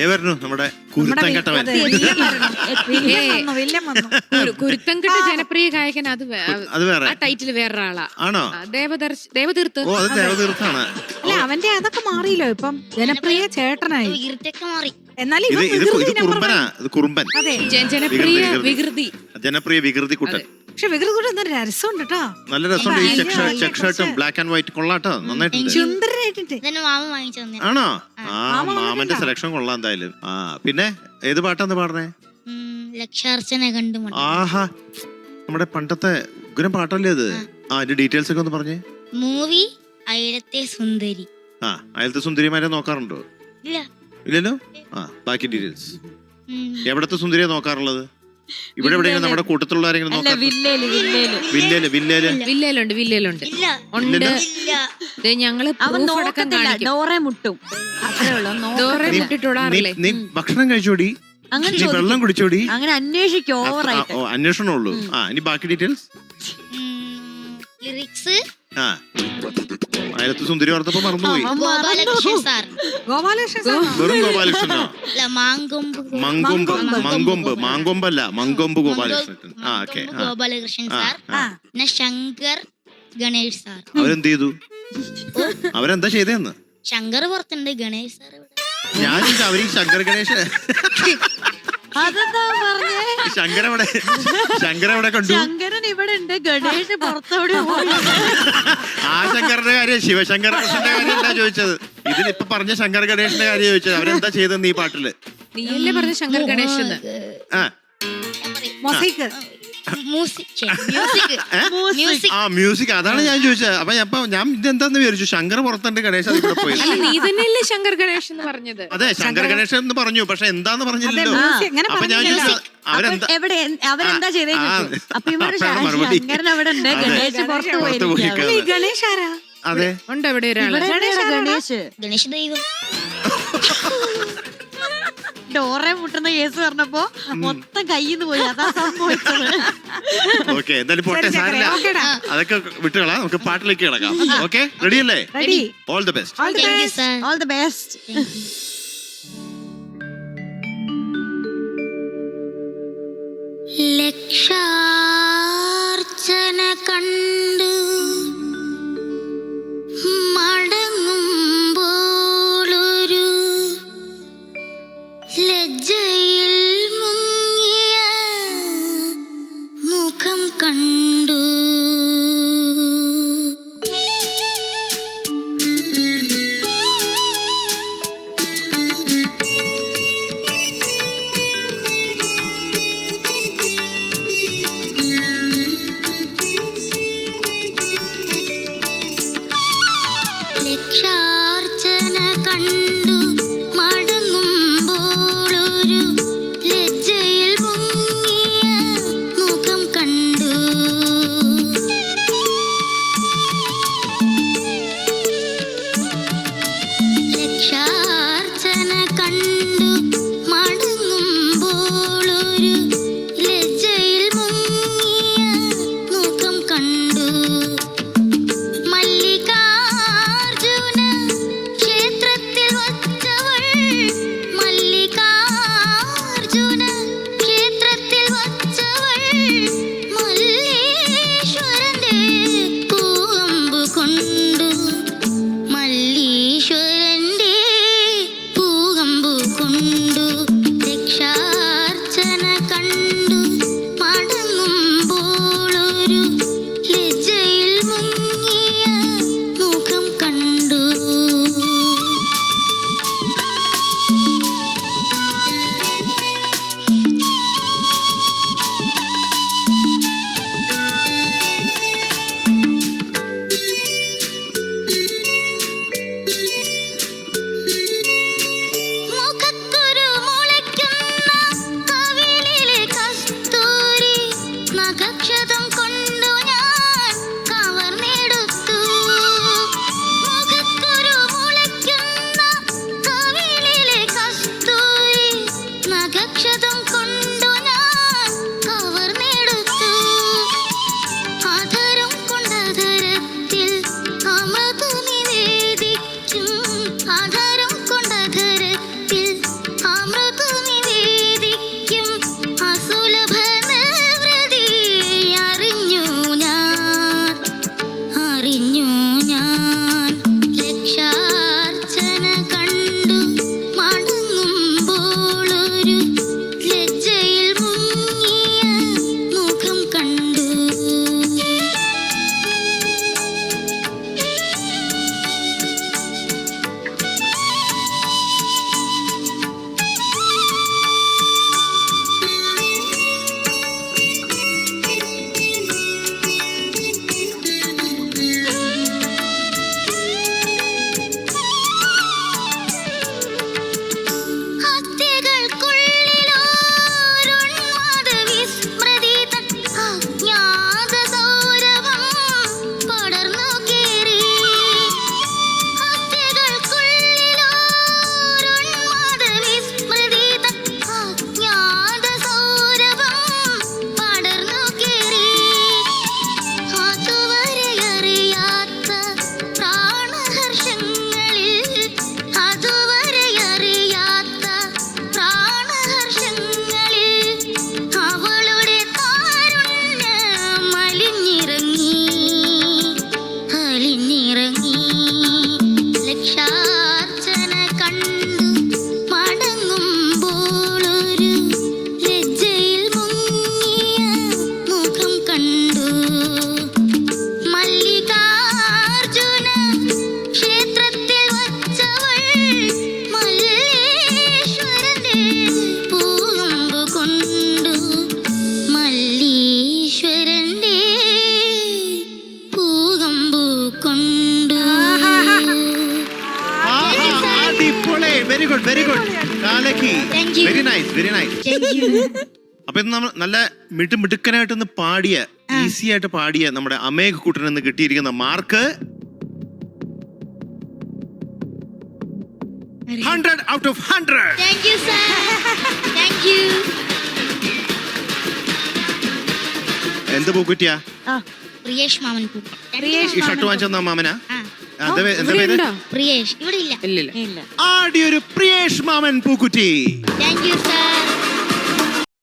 ദേ വരുന്നു നമ്മുടെ കുരുത്തം കെട്ടവൻ. അതെ, വില്ലൻ വരണം. വില്ലൻ വന്നു, വില്ലൻ വന്നു. ഒരു കുരുത്തം കെട്ട ജനപ്രിയ ഗായകൻ അത് അത് വേറെ. ആ ടൈറ്റിൽ വേറൊരാളാ. ആണോ? ദേവദർശ് ദേവതീർത്ത് ഓ അത് ദേവതീർത്ഥാണ്. അല്ല അവന്റെ അതൊക്കെ മാറിയല്ലോ. ഇപ്പം ജനപ്രിയ ചേട്ടനായി. മാറി. എന്നാലും ഇത് ഇത് കുറുമ്പനാ. ഇത് കുറുമ്പൻ. അതെ. ജനപ്രിയ വികൃതി, വികൃതി. ജനപ്രിയ വികൃതി കുട്ടൻ. പക്ഷെ വികൃതി കൂടെ എന്തൊരു രസമുണ്ട് കേട്ടോ നല്ല രസമുണ്ട്. ഈ ചെക്ക് ഷർട്ട് ചെക്ക് ഷർട്ടും ബ്ലാക്ക് ആൻഡ് വൈറ്റ് കൊള്ളാട്ടോ. നന്നായിട്ടുണ്ട് സുന്ദരനായിട്ടുണ്ട് ഇതന്നെ മാമ വാങ്ങിച്ചു തന്നെ. ആണോ? ആ. മാമന്റെ സെലക്ഷൻ കൊള്ളാം എന്തായാലും. ആ പിന്നെ ഏത് പാട്ടാന്ന് പാടണേ ലക്ഷാർച്ചന കണ്ടു. ആഹാ. നമ്മുടെ പണ്ടത്തെ ഉഗ്രം പാട്ടല്ലേ അത് ആ. അതിന്റെ ഡീറ്റെയിൽസ് ഒക്കെ ഒന്ന് പറഞ്ഞേ. മൂവി അയലത്തെ സുന്ദരി. ആ അയലത്തെ സുന്ദരിമാരെ നോക്കാറുണ്ടോ? ഇല്ല. ഇല്ലല്ലോ? ആ ബാക്കി ഡീറ്റെയിൽസ് ഉം. എവിടത്തെ സുന്ദരിയെ നോക്കാറുള്ളത്? ഇവിടെ എവിടെയെങ്കിലും നമ്മുടെ കൂട്ടത്തിലുള്ള ആരെങ്കിലും അല്ല വില്ലേൽ വില്ലേൽ. വില്ലേൽ വില്ലേൽ. വില്ലയിലുണ്ട് വില്ലയിലുണ്ട് ഇല്ല. ഉണ്ട്. ദേ ഞങ്ങൾ അവൻ proof അടക്കം നോക്കത്തില്ല. കാണിക്കും. ഡോറെ മുട്ടും. അത്രേ ഉള്ളൂ. നോ- ഭക്ഷണം കഴിച്ചോടി? അങ്ങനെ നീ വെള്ളം കുടിച്ചോടി? അങ്ങനെ അന്വേഷിക്കും ആ, ഓവറായിട്ട്. ഓ അന്വേഷണമുള്ളൂ ആ ഇനി ബാക്കി ഡീറ്റെയിൽസ് ലിറിക്സ് ആ. അയലത്ത് സുന്ദരി ഓർത്തപ്പോ മറന്നുപോയി. ഗോപാലകൃഷ്ണൻ സാർ. ഗോപാലകൃഷ്ണൻ വെറും ഗോപാലകൃഷ്ണനോ? അല്ല മാങ്കൊമ്പ്. മങ്കൊമ്പ്. മങ്കൊമ്പ്. മങ്കൊമ്പ്. മാങ്കൊമ്പല്ല മങ്കൊമ്പ് ഗോപാലകൃഷ്ണൻ. ആ ഓക്കെ ഗോപാലകൃഷ്ണൻ ആ, സാർ. പിന്നെ ശങ്കർ ഗണേഷ് സാർ. അവരെന്ത് ചെയ്തു അവരെന്താ ചെയ്തേന്ന്? ശങ്കർ പുറത്തുണ്ട് ഗണേഷ് സാർ ഇവിടെ. ഞാൻ അവർ ശങ്കർ ഗണേശ് അതെന്താ പറഞ്ഞേ? ശങ്കർ എവിടെ? കണ്ടു? ശങ്കരൻ ഇവിടെ ഉണ്ട്. ഗണേഷ് പുറത്തോടെ ആ ശങ്കറിന്റെ കാര്യം ശിവശങ്കർ കൃഷ്ണന്റെ കാര്യമല്ല ചോദിച്ചത്? ഇതിലിപ്പൊ പറഞ്ഞ ശങ്കർ ഗണേഷിന്റെ കാര്യം ചോദിച്ചത്. അവരെന്താ ചെയ്തെന്ന് ഈ പാട്ടിൽ? നീയല്ലേ പറഞ്ഞ ശങ്കർ ഗണേഷ് ആ. മൊസൈക്ക് മ്യൂസിക് മ്യൂസിക് മ്യൂസിക് ആ മ്യൂസിക് അതാണ് ഞാൻ ചോദിച്ചത്. അപ്പൊ ഞാൻ- അപ്പൊ ഞാൻ ഇതെന്താന്ന് വിചാരിച്ചു? ശങ്കർ പുറത്തുണ്ട് ഗണേശ് അത് പോയി. അല്ല നീ തന്നെയല്ലേ ശങ്കർ ഗണേഷ് എന്ന് പറഞ്ഞത്? അതെ ശങ്കർ ഗണേശ് എന്ന് പറഞ്ഞു. പക്ഷെ എന്താന്ന് പറഞ്ഞില്ലല്ലോ. അപ്പൊ ഞാൻ. ചോദിച്ചു അവരെന്താ അപ്പൊ എവിടെ അവരെന്താ ചെയ്തേ ആ, ചോദിച്ചു. അപ്പൊ ഇവിടെ അപ്പോഴാണ് ശങ്കരൻ അവിടെ ഉണ്ട്. അതെ. പുറത്ത് ആരാ? ഉണ്ട് അവിടെ ഒരാൾ. ദൈവം ഡോറെ മുട്ടുന്ന കേസ് പറഞ്ഞപ്പോ മൊത്തം കയ്യിന്ന് പോയി. അതാ സംഭവിച്ചത്. ഓക്കെ എന്തായാലും പോട്ടെ സാരില്ല. അതൊക്കെ വിട്ടുകളാം. നമുക്ക് പാട്ടിലേക്ക് കിടക്കാം. ഓക്കെ റെഡി അല്ലേ? Ready all the best all the best all the best do கண் nhường വെരി നൈസ് അപ്പൊ നമ്മൾ നല്ല മിടു മിടുക്കനായിട്ടൊന്ന് പാടിയ ഈസി ആയിട്ട് പാടിയ നമ്മുടെ അമേഘ് കൂട്ടൻ എന്ന് കിട്ടിയിരിക്കുന്ന mark hundred out of hundred എന്ത് പൂക്കുറ്റിയാ? പ്രിയേഷ് മാമൻ ഈ ഷർട്ട് വാങ്ങിച്ചെന്ന മാമന? പ്രിയേഷ്. ഇവിടെ ഇല്ല. ആടിയൊരു പ്രിയേഷ് മാമൻ പൂക്കുറ്റി. Thank you sir